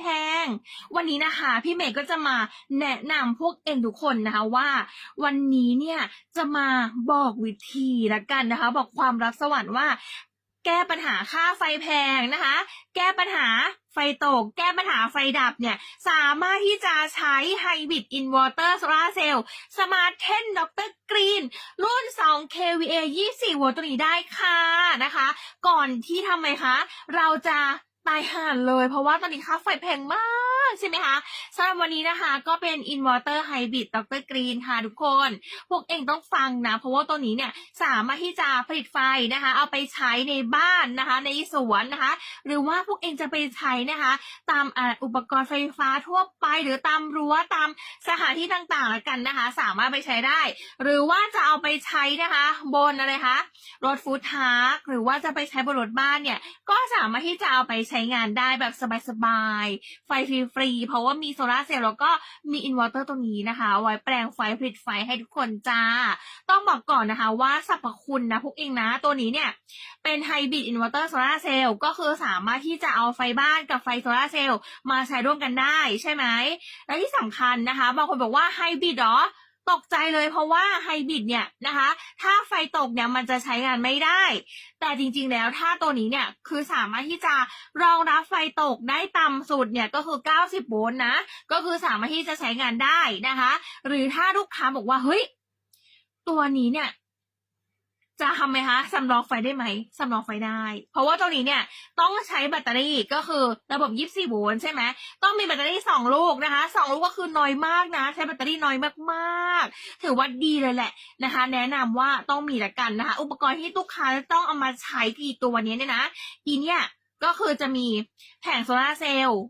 แพง วันนี้นะคะ พี่เมย์ก็จะมาแนะนำพวกเองทุกคนนะคะว่า วันนี้เนี่ยจะมาบอกวิธีละกันนะคะ บอกความรักสวรรค์ว่า แก้ปัญหาค่าไฟแพงนะคะ แก้ปัญหาไฟตก แก้ปัญหาไฟดับเนี่ย สามารถที่จะใช้ไฮบริดอินเวอร์เตอร์โซลาเซลล์สมาร์ทเทนด็อกเตอร์กรีนรุ่น 2 kVA 24 โวลต์ตัวนี้ได้ค่ะนะคะ ก่อนที่ทำไมคะ เราจะ ตายห่านเลย เพราะว่าตอนนี้ค่าไฟแพงมาก ใช่ไหมคะสำหรับวันนี้นะคะก็เป็นอินเวอร์เตอร์ไฮบริดดรกรีนค่ะทุกคน พวกเองต้องฟังนะ เพราะว่าตัวนี้เนี่ยสามารถที่จะผลิตไฟนะคะ เอาไปใช้ในบ้านนะคะ ในสวนนะคะ หรือว่าพวกเองจะไปใช้นะคะ ตามอุปกรณ์ไฟฟ้าทั่วไปหรือตามรั้วตามสถานที่ต่างๆละกันนะคะ สามารถไปใช้ได้ หรือว่าจะเอาไปใช้นะคะ บนอะไรคะรถฟู้ดทาร์กหรือว่าจะไปใช้บนรถบ้านเนี่ยก็สามารถที่จะเอาไปใช้งานได้แบบสบายๆไฟฟรีๆเพราะว่ามีโซลาเซลล์แล้วก็มีอินเวอร์เตอร์ตัวนี้นะคะเอาไว้แปลงไฟผลิตไฟให้ทุกคนจ้า ต้องบอกก่อนนะคะว่าสรรพคุณนะพวกเองนะ ตัวนี้เนี่ยเป็นไฮบริดอินเวอร์เตอร์โซลาเซลล์ก็คือสามารถที่จะเอาไฟบ้านกับไฟโซลาเซลล์มาใช้ร่วมกันได้ใช่ไหม และที่สำคัญนะคะ บางคนบอกว่าไฮบริดหรอ ตกใจเลยเพราะว่าไฮบริดเนี่ยนะคะ ถ้าไฟตกเนี่ยมันจะใช้งานไม่ได้ แต่จริงๆแล้วถ้าตัวนี้เนี่ยคือสามารถที่จะรองรับไฟตกได้ต่ำสุดเนี่ยก็คือ 90 โวลต์นะ ก็คือสามารถที่จะใช้งานได้นะคะ หรือถ้าลูกค้าบอกว่าเฮ้ยตัวนี้เนี่ย จะทำไหมคะสำรองไฟได้ไหมสำรองไฟได้ เพราะว่าตัวนี้เนี่ยต้องใช้แบตเตอรี่ก็คือระบบ 24 โวลต์ใช่ไหมต้องมีแบตเตอรี่สองลูกนะคะสองลูกก็คือน้อยมากนะ ใช้แบตเตอรี่น้อยมากๆ ถือว่าดีเลยแหละนะคะ แนะนำว่าต้องมีละกันนะคะ อุปกรณ์ที่ลูกค้าต้องเอามาใช้กี่ตัวเนี้ยเนี่ยนะอีเนี่ยก็คือจะมีแผงโซลาเซลล์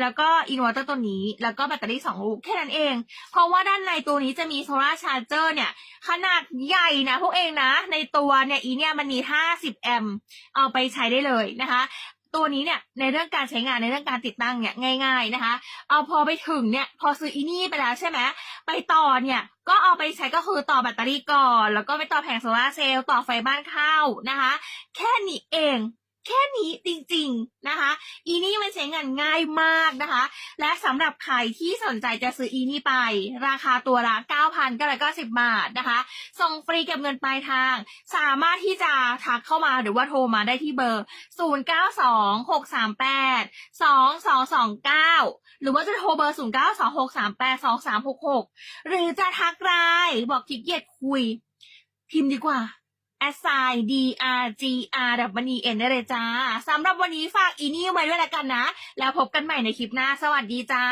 แล้วก็อินเวอร์เตอร์ตัวนี้ แล้วก็แบตเตอรี่สองลูกแค่นั้นเอง เพราะว่าด้านในตัวนี้จะมีโซลาร์ชาร์เจอร์เนี่ย ขนาดใหญ่นะพวกเองนะ ในตัวเนี่ยอีเนี่ยมันมี 50 แอมป์เอาไปใช้ได้เลยนะคะตัวนี้เนี่ยในเรื่องการใช้งานในเรื่องการติดตั้งเนี่ยง่าย ๆนะคะ เอาพอไปถึงเนี่ยพอซื้ออีนี่ไปแล้วใช่ไหมไปต่อเนี่ยก็เอาไปใช้ก็คือต่อแบตเตอรี่ก่อน แล้วก็ไปต่อแผงโซลาร์เซลล์ต่อไฟบ้านเข้านะคะ แค่นี้เอง แค่นี้จริงๆนะคะ อีนี่มันใช้งานง่ายมากนะคะ และสำหรับใครที่สนใจจะซื้ออีนี่ไป ราคาตัวละ9,990บาทนะคะ ส่งฟรีเก็บเงินปลายทาง สามารถที่จะทักเข้ามาหรือว่าโทรมาได้ที่เบอร์ 0926382229 หรือว่าจะโทรเบอร์ 0926382366 หรือจะทักไลน์บอกขี้เกียจคุย พิมพ์ดีกว่า s i d r g r w e n ได้เลยจ้าสำหรับวันนี้ฝากอีนี่ไว้ด้วยละกันนะ แล้วพบกันใหม่ในคลิปหน้า สวัสดีจ้า